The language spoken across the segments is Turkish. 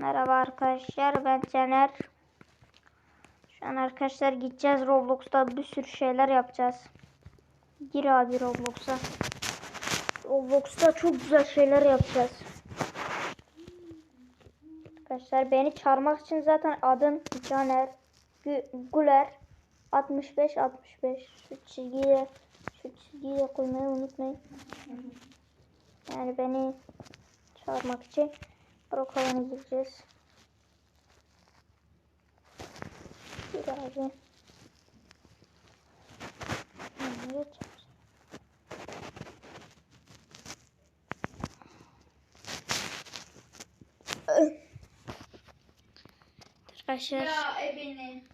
Merhaba arkadaşlar ben Caner. Şu an arkadaşlar gideceğiz Roblox'ta bir sürü şeyler yapacağız. Gir abi Roblox'a. Roblox'ta çok güzel şeyler yapacağız. Arkadaşlar beni çağırmak için zaten adım Caner Gü- Güler 65 65 şu çizgiye şu çizgiye koymayı unutmayın. Yani beni çağırmak için Brokolona gireceğiz. Bir abi. Evet. Arkadaşlar Ya ebeni.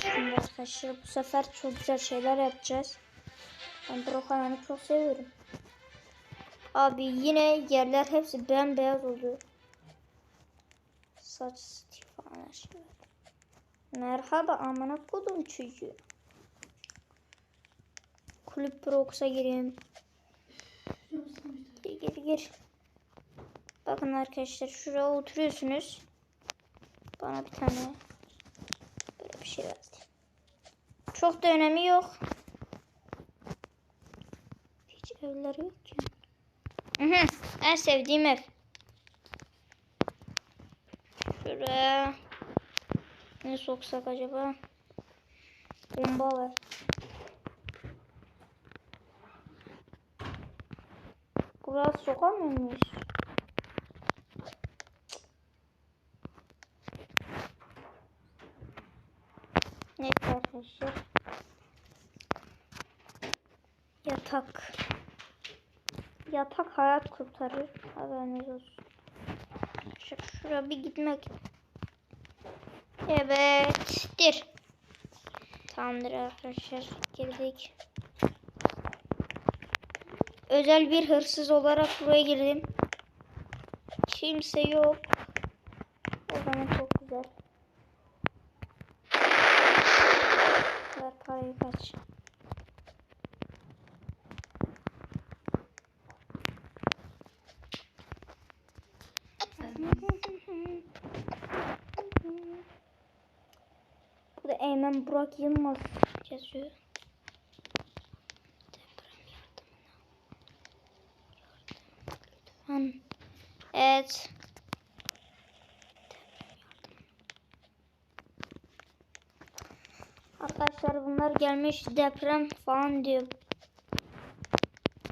şimdi arkadaşlar. Bu sefer çok güzel şeyler yapacağız. Ben Brokolan'ı çok seviyorum. Abi yine yerler hepsi bembeyaz oluyor. Saç stil falan her. Merhaba amına kodum çocuğu. Kulüp Brox'a gireyim. Gir gir gir. Bakın arkadaşlar şuraya oturuyorsunuz. Bana bir tane böyle bir şey verdi. Çok da önemi yok. Hiç evler yok ki. Hı hı, en sevdiğim ev. Şuraya ne soksak acaba? Bomba var. Burası sokamıyor muyuz? Neyse arkadaşlar. Yatak. Yatak hayat kurtarır. Haberiniz olsun. Şu, şuraya bir gitmek. Evettir. Tamamdır arkadaşlar. Girdik. Özel bir hırsız olarak buraya girdim. Kimse yok. O zaman çok güzel. Ver parayı kaç. Burada Eymen Burak Yılmaz yazıyor. Yardımına. Evet. Arkadaşlar bunlar gelmiş deprem falan diyor.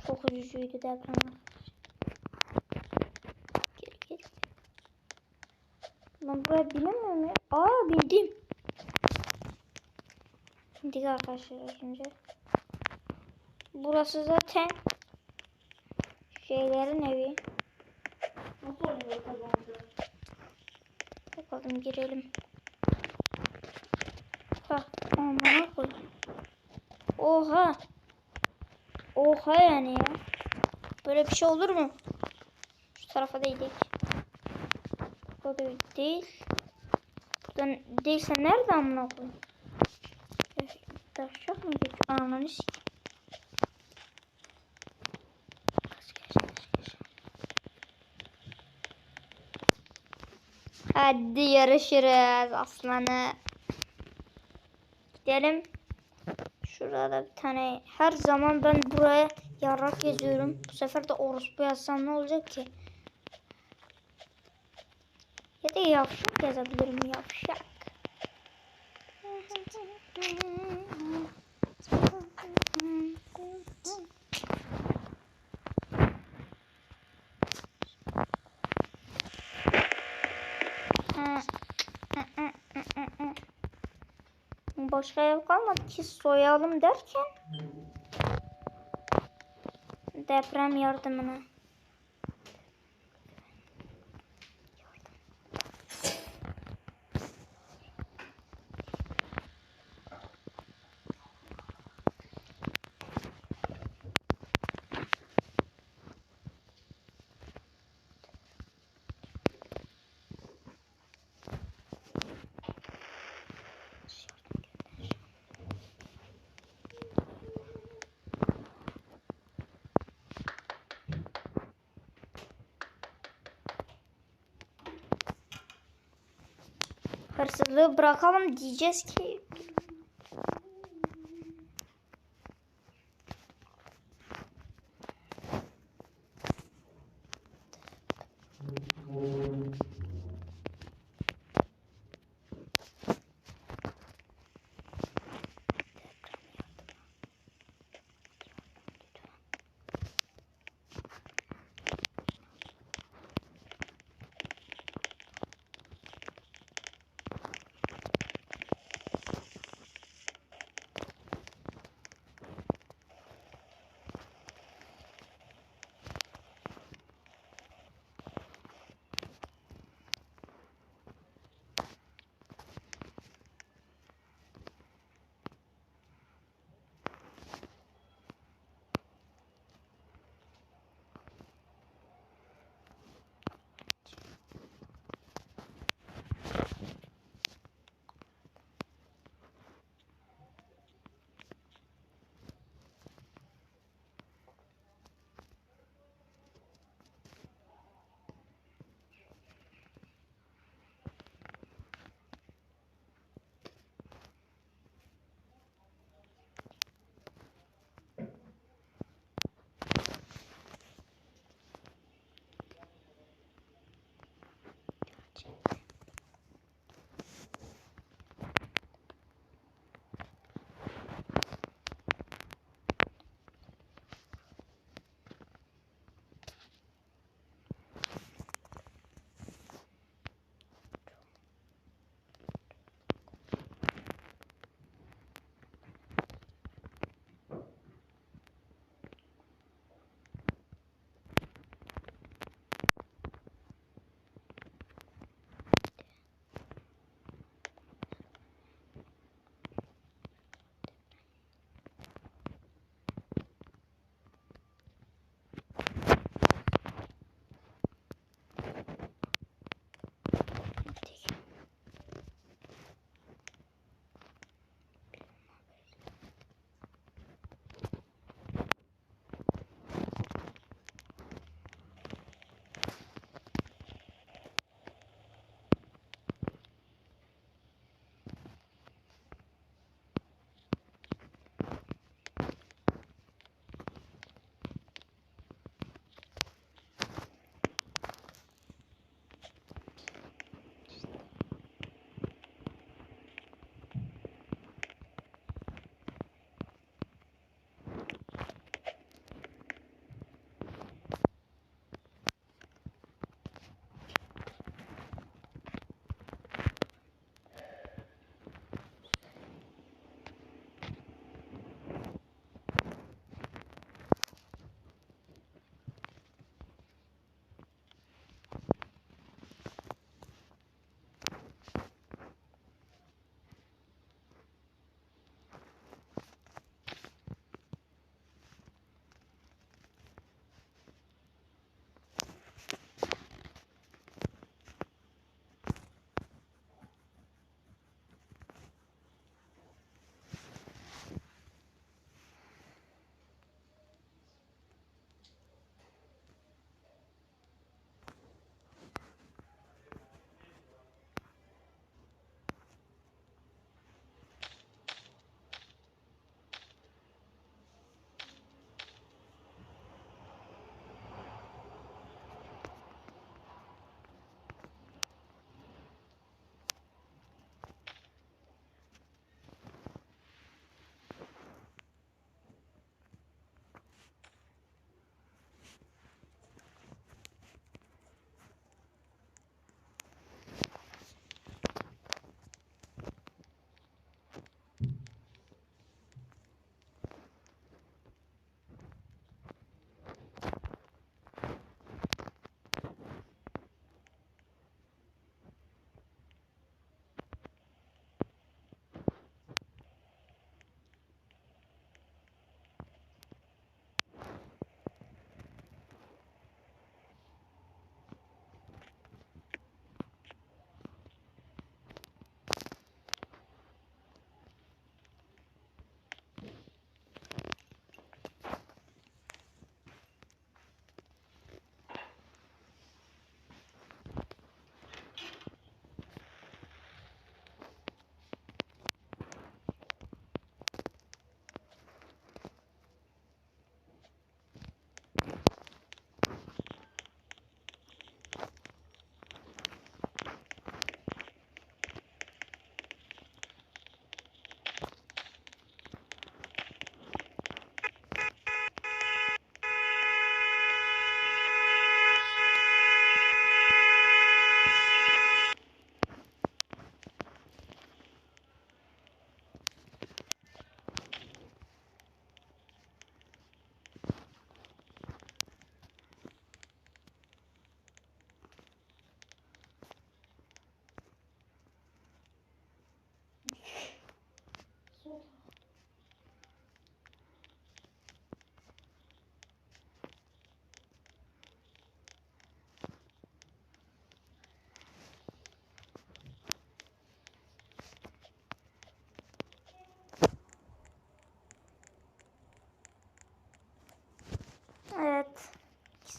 Çok üzücüydü deprem. Gel gel. Ben buraya binemiyor muyum? Aa bindim. Bindik arkadaşlar önce. Burası zaten şeylerin evi. Nasıl oluyor kazandı? Bakalım girelim. Ha, amına koy. Oha. Oha yani ya. Böyle bir şey olur mu? Şu tarafa değdik. Burada değil. Buradan değilse nerede amına koyayım? Taşacak mı geçiyor? Ananı sikeyim. Hadi yarışırız aslanı. Gidelim. Şurada bir tane her zaman ben buraya yarak yazıyorum. Bu sefer de orospu yazsam ne olacak ki? Ya da yavşak yazabilirim yavşak. Başka ev kalmadı ki soyalım derken deprem yardımına. Hırsızlığı bırakalım diyeceğiz ki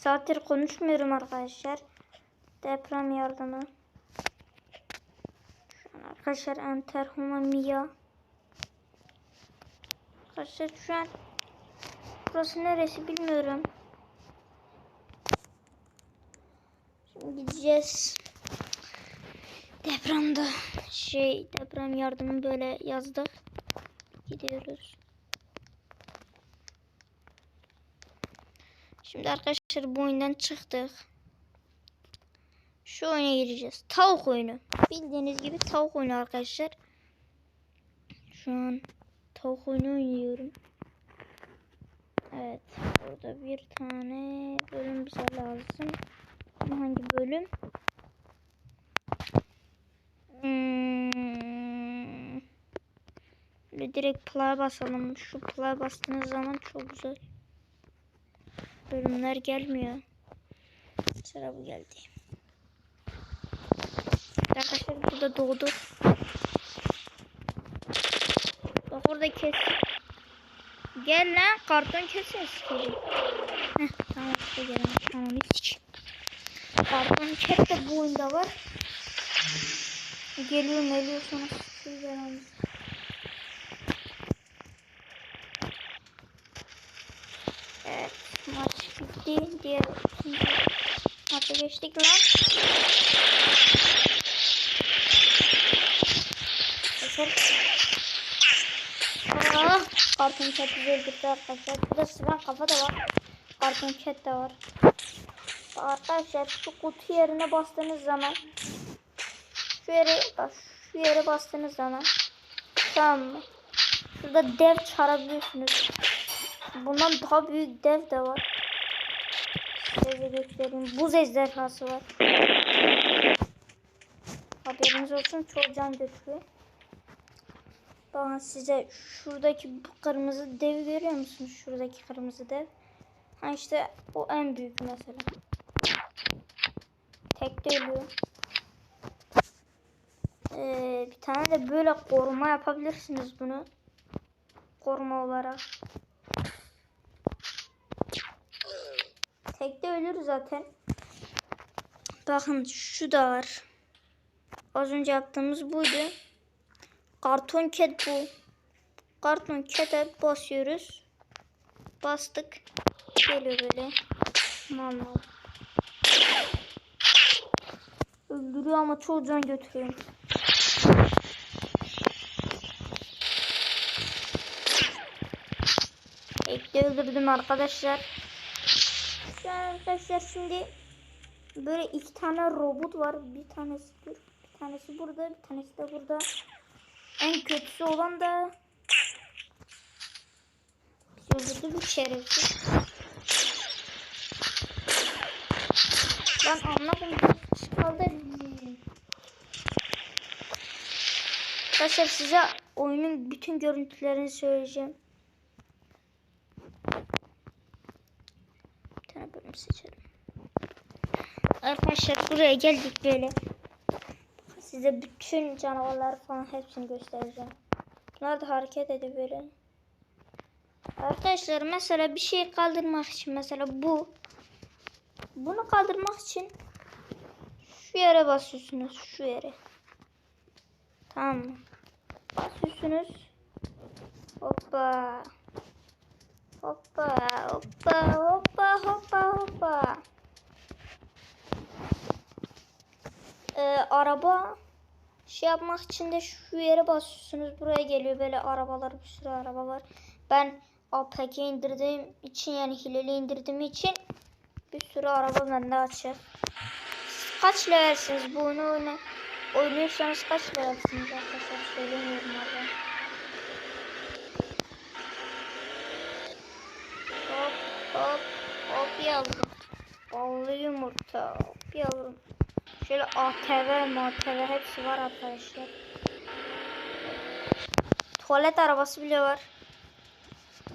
saattir konuşmuyorum arkadaşlar. Deprem yardımı. Arkadaşlar Enter Mia. Arkadaşlar şu an burası neresi bilmiyorum. Şimdi gideceğiz. Depremde şey deprem yardımı böyle yazdık. Gidiyoruz. Şimdi arkadaşlar bu oyundan çıktık. Şu oyuna gireceğiz. Tavuk oyunu. Bildiğiniz gibi tavuk oyunu arkadaşlar. Şu an tavuk oyunu oynuyorum. Evet. Burada bir tane bölüm bize lazım. Ama hangi bölüm? Hmm. Direkt play basalım. Şu play bastığınız zaman çok güzel. Bölümler gelmiyor. Sıra bu geldi. Arkadaşlar burada doğdu. Bak orada kes. Gel lan karton kesin sikeyim. Tamam işte gelelim. Tamam hiç. Karton kes de bu oyunda var. Geliyor geliyor sonra sikeyim. Evet bitti. Diğer maça geçtik lan. Aa, karton cat bizi öldürdü arkadaşlar. Burada sıvan kafa da var. Karton cat de var. Arkadaşlar şu kutu yerine bastığınız zaman şu yere şu yere bastığınız zaman tamam mı? Şurada dev çağırabiliyorsunuz. Bundan daha büyük dev de var. De göstereyim. Buz ejderhası var. Haberiniz olsun çok can götürüyor. Bakın size şuradaki bu kırmızı devi görüyor musunuz? Şuradaki kırmızı dev. Ha işte o en büyük mesela. Tek de ölüyor. Ee, bir tane de böyle koruma yapabilirsiniz bunu. Koruma olarak. Tek de ölür zaten. Bakın şu da var. Az önce yaptığımız buydu. Karton cat bu. Karton cat'e basıyoruz. Bastık. Geliyor böyle. Mal mal. Öldürüyor ama çoğu can götürüyor. Ekte öldürdüm arkadaşlar. Arkadaşlar şimdi böyle iki tane robot var. Bir tanesi dur. Bir tanesi burada. Bir tanesi de burada. En kötüsü olan da öldürdü bir şerefsiz. Ben anlamadım. Kaldı. Arkadaşlar size oyunun bütün görüntülerini söyleyeceğim. Bir tane bölüm seçelim. Arkadaşlar buraya geldik böyle. Size bütün canavarlar falan hepsini göstereceğim. Bunlar da hareket ediyor böyle. Arkadaşlar mesela bir şey kaldırmak için mesela bu. Bunu kaldırmak için şu yere basıyorsunuz. Şu yere. Tamam mı? Basıyorsunuz. Hoppa. Hoppa hoppa hoppa hoppa hoppa. Ee, araba şey yapmak için de şu yere basıyorsunuz. Buraya geliyor böyle arabalar bir sürü araba var. Ben APK indirdiğim için yani hileli indirdiğim için bir sürü araba bende açık. Siz kaç levelsiniz bu oyunu oynuyorsanız kaç levelsiniz arkadaşlar söylemiyorum abi. Hop hop hop yavrum. Ballı yumurta hop yavrum. Şöyle ATV, MATV hepsi var arkadaşlar. Tuvalet arabası bile var.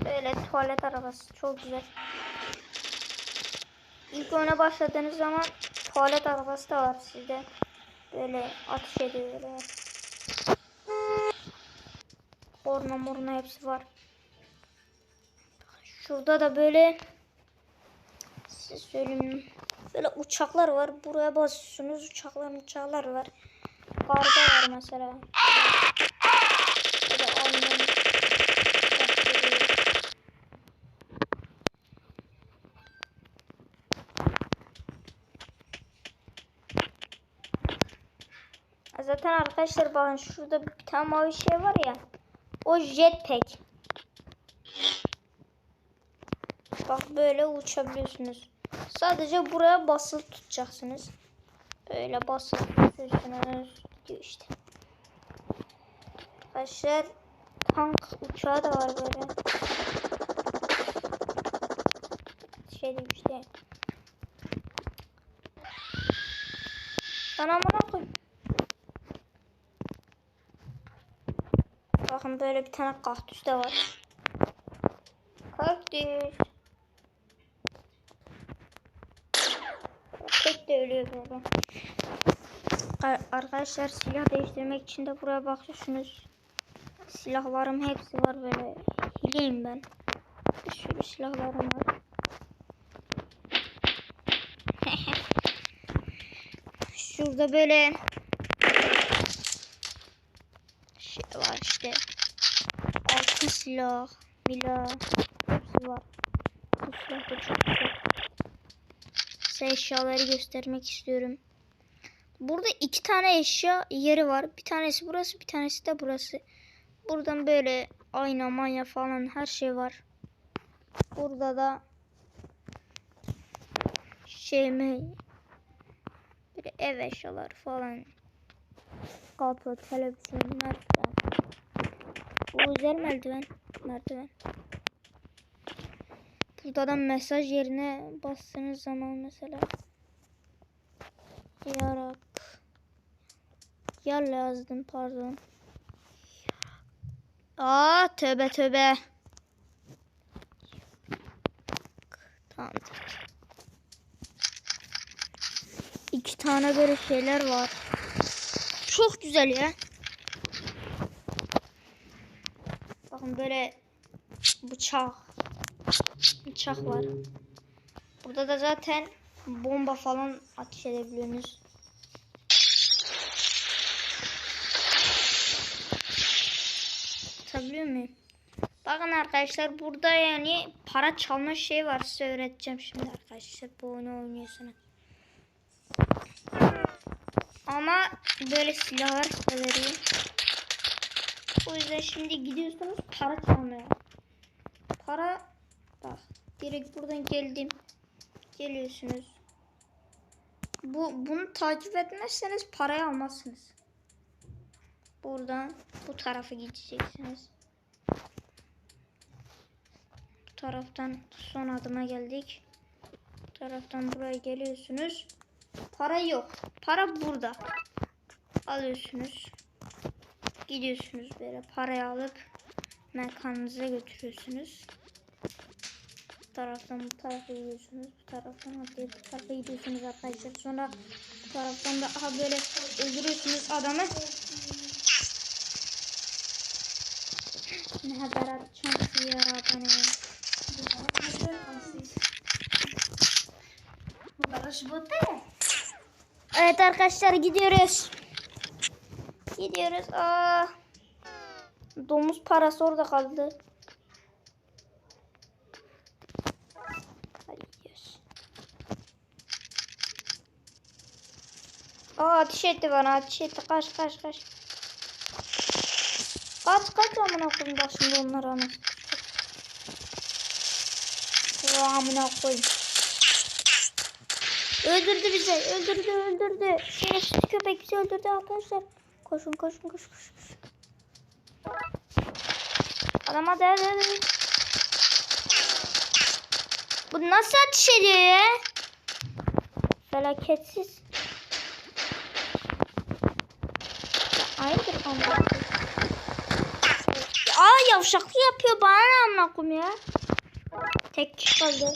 Böyle tuvalet arabası çok güzel. İlk oyuna başladığınız zaman tuvalet arabası da var sizde. Böyle ateş ediyor böyle. Korna morna hepsi var. Şurada da böyle söyleyeyim. Böyle uçaklar var. Buraya basıyorsunuz. Uçaklar uçaklar var. Karda var mesela. Böyle. Zaten arkadaşlar bakın şurada bir tane mavi şey var ya. O jetpack. Bak böyle uçabiliyorsunuz. Sadece buraya basılı tutacaksınız. Öyle basılı tutuyorsunuz. Gidiyor işte. Arkadaşlar tank uçağı da var böyle. Şey işte. Lan amına koyayım. Bakın böyle bir tane kaktüs de var. Kaktüs. Ar- Arkadaşlar silah değiştirmek için de buraya bakıyorsunuz. Silahlarım hepsi var böyle. Hileyim ben. Bir sürü silahlarım var. Şurada böyle şey var işte. Altın silah, milah hepsi var. Bu silah da çok güzel. Size eşyaları göstermek istiyorum. Burada iki tane eşya yeri var. Bir tanesi burası, bir tanesi de burası. Buradan böyle ayna, manya falan her şey var. Burada da şey mi böyle ev eşyaları falan. Kapı, televizyon, merdiven. Bu güzel merdiven. Merdiven. Burada da mesaj yerine bastığınız zaman mesela yarak yar yazdım pardon. Aa tövbe tövbe. Tamam. İki tane böyle şeyler var. Çok güzel ya. Bakın böyle bıçak. Bıçak var. Burada da zaten bomba falan ateş edebiliyorsunuz. Tutabiliyor muyum? Bakın arkadaşlar burada yani para çalma şey var. Size öğreteceğim şimdi arkadaşlar. Bu oyunu oynuyorsunuz. Ama böyle silahlar size vereyim. O yüzden şimdi gidiyorsunuz para çalmaya. Para bak direkt buradan geldim. Geliyorsunuz. Bu bunu takip etmezseniz parayı almazsınız. Buradan bu tarafa gideceksiniz. Bu taraftan son adıma geldik. Bu taraftan buraya geliyorsunuz. Para yok. Para burada. Alıyorsunuz. Gidiyorsunuz böyle parayı alıp mekanınıza götürüyorsunuz. Taraftan bu tarafa gidiyorsunuz. Bu taraftan atlayıp bu tarafa gidiyorsunuz arkadaşlar. Sonra bu taraftan da aha böyle öldürüyorsunuz adamı. Ne kadar şanslı yarabbim ya. Değil. Evet arkadaşlar gidiyoruz. Gidiyoruz. Aa. Domuz parası orada kaldı. Hadi gidiyoruz. Aa ateş etti bana ateş etti. Kaç kaç kaç. Kaç kaç amına koyayım bak şimdi onları anasını. Amına koyayım. Öldürdü bizi. Öldürdü öldürdü. Şerefsiz köpek bizi öldürdü arkadaşlar. Koşun koşun koş koş koş. Adama der der der. Bu nasıl ateş ediyor ya? Felaketsiz. Hayırdır ama. Aa yavşaklık yapıyor bana ne amına koyayım ya. Tek kaldı.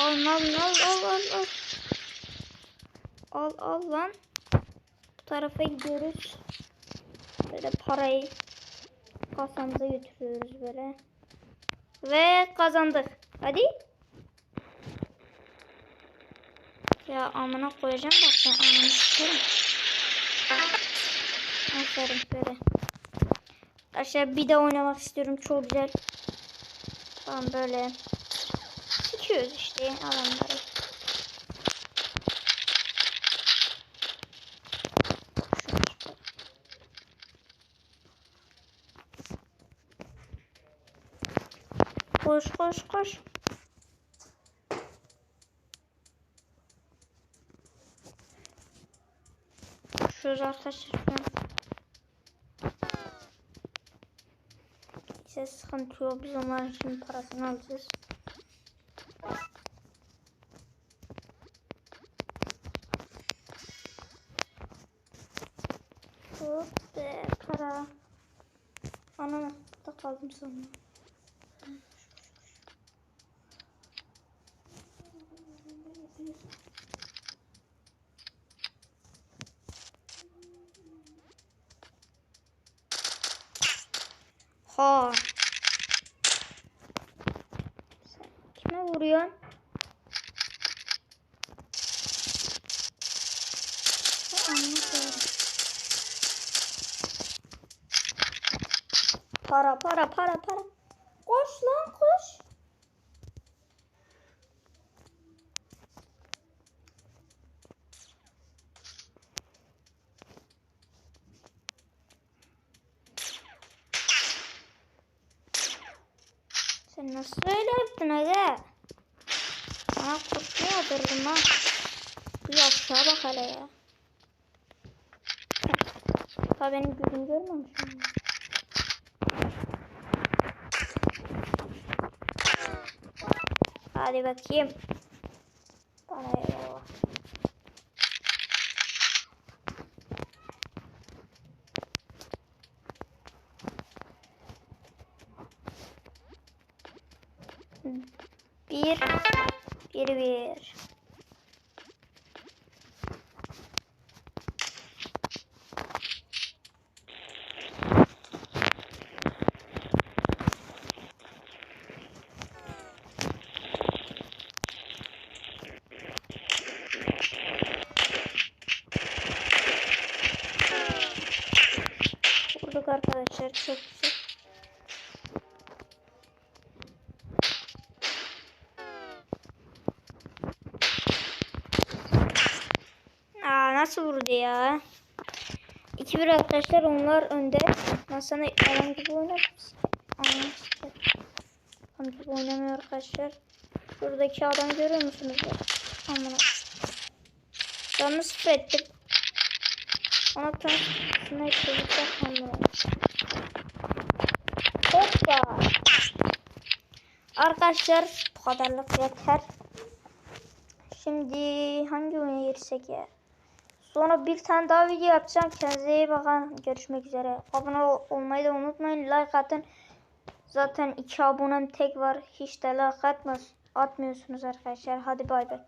Al al al al al al. Al al lan. Bu tarafa gidiyoruz. Böyle parayı kasamıza götürüyoruz böyle. Ve kazandık. Hadi. Ya amına koyacağım bak sen ananı sikerim. Aferin böyle. Arkadaşlar bir de oynamak istiyorum çok güzel. Tamam böyle. Sikiyoruz işte adamları. Koş koş koş. Şurada arkadaşlar Neyse sıkıntı yok. Biz onların şimdi parasını alacağız. Hop be para. Anam da kaldım sanırım. Ha. Kime vuruyorsun? Para para para para. Koş lan koş. Sen nasıl öyle yaptın aga? Sana kurşun yatırdım ha. Bir aşağı bak hele ya. Ha benim gözüm görmemiş mi? Hadi bakayım. Bana eyvallah. Bir, bir, bir. Arkadaşlar çok güzel. Aa nasıl vurdu ya? 2-1 arkadaşlar onlar önde. Ben sana adam gibi oynar Adam gibi oynamıyor arkadaşlar. Şuradaki adamı görüyor musunuz? Aman Canını sıfır ettim. Ona tam sniper yapacağım. Hoppa. Arkadaşlar bu kadarlık yeter. Şimdi hangi oyuna girsek ya? Sonra bir tane daha video yapacağım. Kendinize iyi bakın. Görüşmek üzere. Abone ol- olmayı da unutmayın. Like atın. Zaten iki abonem tek var. Hiç de like atmaz, atmıyorsunuz arkadaşlar. Hadi bay bay.